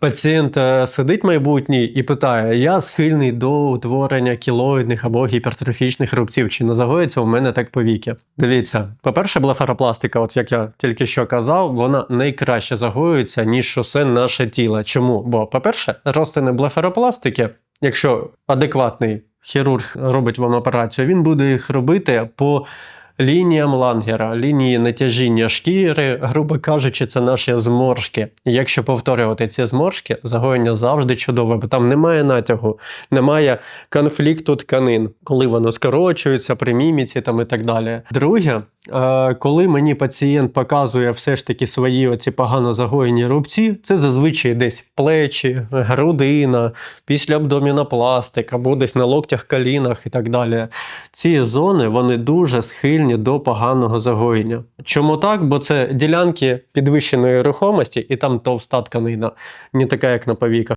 Пацієнт е, сидить майбутній і питає: я схильний до утворення кілоїдних або гіпертрофічних рубців, чи не загоїться у мене так повіки? Дивіться, по-перше, блефаропластика, от як я тільки що казав, вона найкраще загоюється, ніж усе наше тіло. Чому? Бо, по-перше, розтини блефаропластики, якщо адекватний хірург робить вам операцію, він буде їх робити по лініям лангера, лінії натяжіння шкіри, грубо кажучи, це наші зморшки. Якщо повторювати ці зморшки, загоєння завжди чудове, бо там немає натягу, немає конфлікту тканин, коли воно скорочується при міміці там і так далі. Друге, коли мені пацієнт показує все ж таки свої оці погано загоєні рубці, це зазвичай десь плечі, грудина, після абдомінопластик або десь на локтях, колінах і так далі. Ці зони вони дуже схильні до поганого загоєння. Чому так? Бо це ділянки підвищеної рухомості, і там товста тканина, не така, як на повіках.